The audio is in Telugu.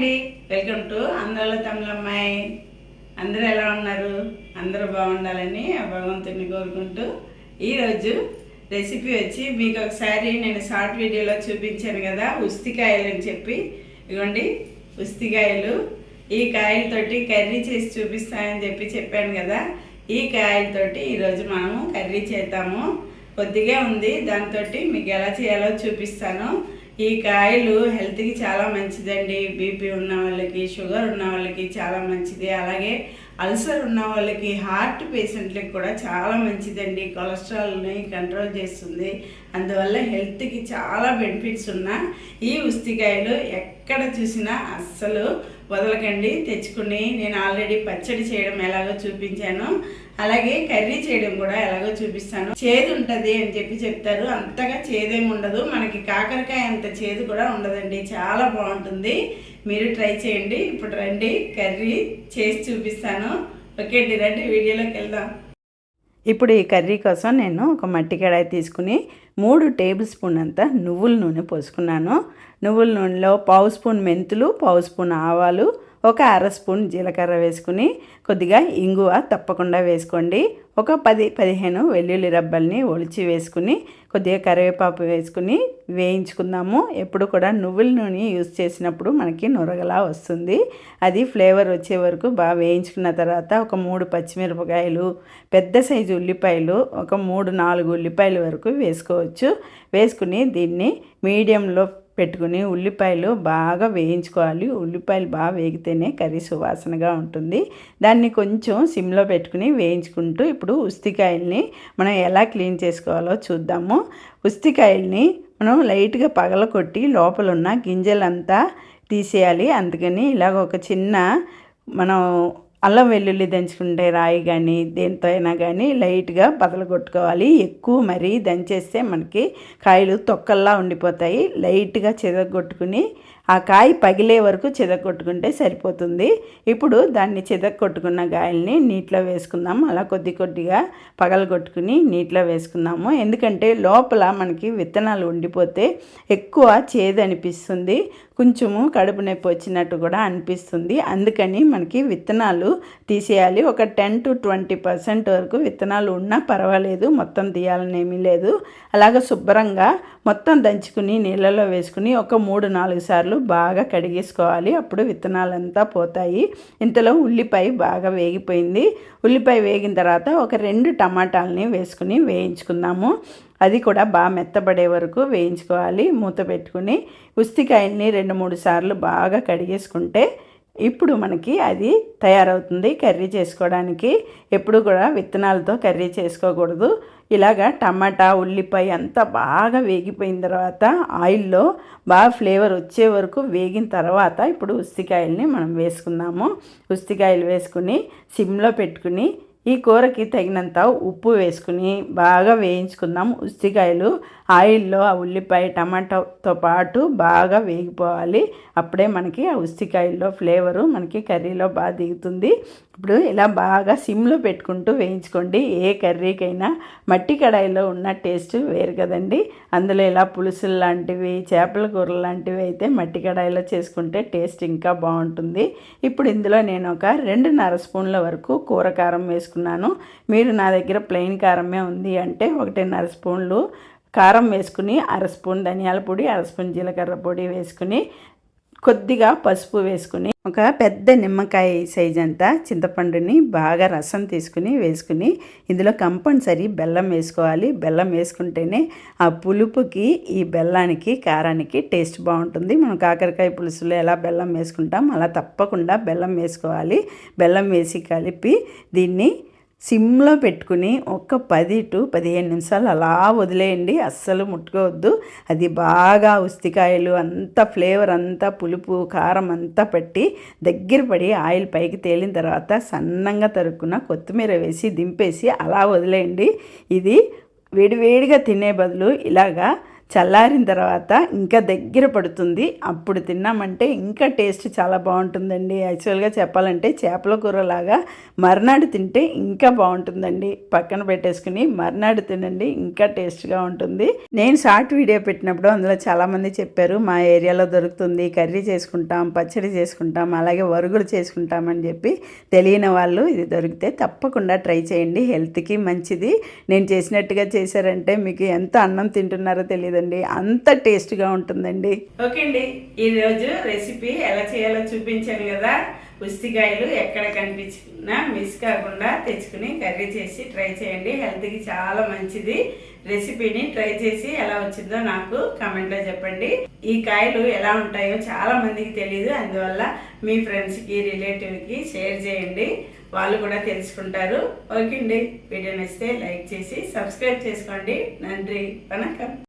అండి. వెల్కమ్ టు అందరిలో తమిళమ్మాయి. అందరూ ఎలా ఉన్నారు? అందరూ బాగుండాలని ఆ భగవంతుని కోరుకుంటూ ఈరోజు రెసిపీ వచ్చి మీకు ఒకసారి నేను షార్ట్ వీడియోలో చూపించాను కదా ఉస్తికాయలు అని చెప్పి. ఇగోండి ఉస్తికాయలు. ఈ కాయలతోటి కర్రీ చేసి చూపిస్తానని చెప్పి చెప్పాను కదా. ఈ కాయలతోటి ఈరోజు మనము కర్రీ చేద్దాము. కొద్దిగా ఉంది దాంతో మీకు ఎలా చేయాలో చూపిస్తాను. ఈ కాయలు హెల్త్కి చాలా మంచిదండి. బీపీ ఉన్న వాళ్ళకి షుగర్ ఉన్న వాళ్ళకి చాలా మంచిది. అలాగే అల్సర్ ఉన్న వాళ్ళకి హార్ట్ పేషెంట్లకు కూడా చాలా మంచిదండి. కొలెస్ట్రాల్ని కంట్రోల్ చేస్తుంది. అందువల్ల హెల్త్కి చాలా బెనిఫిట్స్ ఉన్న ఈ ఉస్తికాయలు ఎక్కడ చూసినా అస్సలు వదలకండి. తెచ్చుకుని నేను ఆల్రెడీ పచ్చడి చేయడం ఎలాగో చూపించాను. అలాగే కర్రీ చేయడం కూడా ఎలాగో చూపిస్తాను. చేదు ఉంటుంది అని చెప్పి చెప్తారు. అంతగా చేదేం ఉండదు. మనకి కాకరకాయ అంత చేదు కూడా ఉండదండి. చాలా బాగుంటుంది. మీరు ట్రై చేయండి. ఇప్పుడు రండి కర్రీ చేసి చూపిస్తాను. ఓకే అండి రండి వీడియోలోకి వెళ్దాం. ఇప్పుడు ఈ కర్రీ కోసం నేను ఒక మట్టి కడాయి తీసుకుని మూడు టేబుల్ స్పూన్ అంత నువ్వుల నూనె పోసుకున్నాను. నువ్వుల నూనెలో పావు స్పూన్ మెంతులు పావు స్పూన్ ఆవాలు ఒక అర స్పూన్ జీలకర్ర వేసుకుని కొద్దిగా ఇంగువ తప్పకుండా వేసుకోండి. ఒక పది పదిహేను వెల్లుల్లి రబ్బల్ని ఒలిచి వేసుకుని కొద్దిగా కరివేపాకు వేసుకుని వేయించుకుందాము. ఎప్పుడు కూడా నువ్వుల నూనె యూజ్ చేసినప్పుడు మనకి నొరగలా వస్తుంది. అది ఫ్లేవర్ వచ్చే వరకు బాగా వేయించుకున్న తర్వాత ఒక మూడు పచ్చిమిరపకాయలు పెద్ద సైజు ఉల్లిపాయలు ఒక మూడు నాలుగు ఉల్లిపాయల వరకు వేసుకోవచ్చు. వేసుకుని దీన్ని మీడియంలో పెట్టుకుని ఉల్లిపాయలు బాగా వేయించుకోవాలి. ఉల్లిపాయలు బాగా వేగితేనే కర్రీ సువాసనగా ఉంటుంది. దాన్ని కొంచెం సిమ్లో పెట్టుకుని వేయించుకుంటూ ఇప్పుడు ఉస్తికాయల్ని మనం ఎలా క్లీన్ చేసుకోవాలో చూద్దాము. ఉస్తికాయల్ని మనం లైట్గా పగల కొట్టి లోపల ఉన్న గింజలంతా తీసేయాలి. అందుకని ఇలాగ ఒక చిన్న మనం అల్లం వెల్లుల్లి దంచుకుంటే రాయి కానీ దేంతో అయినా కానీ లైట్గా బదలు కొట్టుకోవాలి ఎక్కువ మరీ దంచేస్తే మనకి కాయలు తొక్కల్లా ఉండిపోతాయి. లైట్గా చెదగొట్టుకుని ఆ కాయ పగిలే వరకు చెదగొట్టుకుంటే సరిపోతుంది. ఇప్పుడు దాన్ని చెదగొట్టుకున్న గాయల్ని నీటిలో వేసుకుందాం. అలా కొద్ది కొద్దిగా పగలగొట్టుకుని నీటిలో వేసుకుందాము. ఎందుకంటే లోపల మనకి విత్తనాలు ఉండిపోతే ఎక్కువ చేదు అనిపిస్తుంది కొంచెము కడుపు నొప్పి వచ్చినట్టు కూడా అనిపిస్తుంది. అందుకని మనకి విత్తనాలు తీసేయాలి. ఒక టెన్ టు ట్వంటీ పర్సెంట్ వరకు విత్తనాలు ఉన్నా పర్వాలేదు. మొత్తం తీయాలని ఏమీ లేదు. అలాగ శుభ్రంగా మొత్తం దంచుకుని నీళ్ళలో వేసుకుని ఒక మూడు నాలుగు సార్లు బాగా కడిగేసుకోవాలి. అప్పుడు విత్తనాలంతా పోతాయి. ఇంతలో ఉల్లిపాయ బాగా వేగిపోయింది. ఉల్లిపాయ వేగిన తర్వాత ఒక రెండు టమాటాలని వేసుకుని వేయించుకుందాము. అది కూడా బాగా మెత్తబడే వరకు వేయించుకోవాలి. మూత పెట్టుకుని ఉస్తికాయల్ని రెండు మూడు సార్లు బాగా కడిగేసుకుంటే ఇప్పుడు మనకి అది తయారవుతుంది కర్రీ చేసుకోవడానికి. ఎప్పుడు కూడా విత్తనాలతో కర్రీ చేసుకోకూడదు. ఇలాగా టమాటా ఉల్లిపాయ అంతా బాగా వేగిపోయిన తర్వాత ఆయిల్లో బాగా ఫ్లేవర్ వచ్చే వరకు వేగిన తర్వాత ఇప్పుడు ఉస్తికాయల్ని మనం వేసుకుందాము. ఉస్తికాయలు వేసుకుని సిమ్లో పెట్టుకుని ఈ కూరకి తగినంత ఉప్పు వేసుకుని బాగా వేయించుకుందాం. ఉస్తికాయలు ఆయిల్లో ఆ ఉల్లిపాయ టమాటాతో పాటు బాగా వేగిపోవాలి. అప్పుడే మనకి ఆ ఉస్తికాయల్లో ఫ్లేవరు మనకి కర్రీలో బాగా దిగుతుంది. ఇప్పుడు ఇలా బాగా సిమ్లో పెట్టుకుంటూ వేయించుకోండి. ఏ కర్రీకైనా మట్టి కడాయిలో ఉన్న టేస్ట్ వేరు కదండి. అందులో ఇలా పులుసులు లాంటివి చేపల కూరలు లాంటివి అయితే మట్టి కడాయిలో చేసుకుంటే టేస్ట్ ఇంకా బాగుంటుంది. ఇప్పుడు ఇందులో నేను ఒక రెండున్నర స్పూన్ల వరకు కూర కారం వేసుకున్నాను మీరు నా దగ్గర ప్లెయిన్ కారమే ఉంది అంటే ఒకటిన్నర స్పూన్లు కారం వేసుకుని అర స్పూన్ ధనియాల పొడి అర స్పూన్ జీలకర్ర పొడి వేసుకుని కొద్దిగా పసుపు వేసుకుని ఒక పెద్ద నిమ్మకాయ సైజ్ అంతా చింతపండుని బాగా రసం తీసుకుని వేసుకుని ఇందులో కంపల్సరీ బెల్లం వేసుకోవాలి. బెల్లం వేసుకుంటేనే ఆ పులుపుకి ఈ బెల్లానికి కారానికి టేస్ట్ బాగుంటుంది. మనం కాకరకాయ పులుసులో ఎలా బెల్లం వేసుకుంటాం అలా తప్పకుండా బెల్లం వేసుకోవాలి. బెల్లం వేసి కలిపి దీన్ని సిమ్లో పెట్టుకుని ఒక పది టు పదిహేను నిమిషాలు అలా వదిలేయండి. అస్సలు ముట్టుకోవద్దు. అది బాగా ఉస్తికాయలు అంతా ఫ్లేవర్ అంతా పులుపు కారం అంతా పట్టి దగ్గర పడి ఆయిల్ పైకి తేలిన తర్వాత సన్నంగా తరుక్కున్న కొత్తిమీర వేసి దింపేసి అలా వదిలేయండి. ఇది వేడివేడిగా తినే బదులు ఇలాగా చల్లారిన తర్వాత ఇంకా దగ్గర పడుతుంది. అప్పుడు తిన్నామంటే ఇంకా టేస్ట్ చాలా బాగుంటుందండి. యాక్చువల్గా చెప్పాలంటే చేపల కూరలాగా మర్నాడు తింటే ఇంకా బాగుంటుందండి. పక్కన పెట్టేసుకుని మర్నాడు తినండి ఇంకా టేస్ట్గా ఉంటుంది. నేను షార్ట్ వీడియో పెట్టినప్పుడు అందులో చాలామంది చెప్పారు మా ఏరియాలో దొరుకుతుంది కర్రీ చేసుకుంటాం పచ్చడి చేసుకుంటాం అలాగే వరుగులు చేసుకుంటామని చెప్పి తెలియని వాళ్ళు ఇది దొరికితే తప్పకుండా ట్రై చేయండి. హెల్త్కి మంచిది. నేను చేసినట్టుగా చేశారంటే మీకు ఎంత అన్నం తింటున్నారో తెలియదు తెలియదండి అంత టేస్ట్గా ఉంటుందండి. ఓకే అండి ఈరోజు రెసిపీ ఎలా చేయాలో చూపించాను కదా. ఉస్తికాయలు ఎక్కడ కనిపించినా మిస్ కాకుండా తెచ్చుకుని కర్రీ చేసి ట్రై చేయండి. హెల్త్కి చాలా మంచిది. రెసిపీని ట్రై చేసి ఎలా వచ్చిందో నాకు కామెంట్లో చెప్పండి. ఈ కాయలు ఎలా ఉంటాయో చాలా మందికి తెలియదు అందువల్ల మీ ఫ్రెండ్స్కి రిలేటివ్కి షేర్ చేయండి. వాళ్ళు కూడా తెలుసుకుంటారు. ఓకే అండి వీడియో నచ్చితే లైక్ చేసి సబ్స్క్రైబ్ చేసుకోండి. నండ్రి వనకం.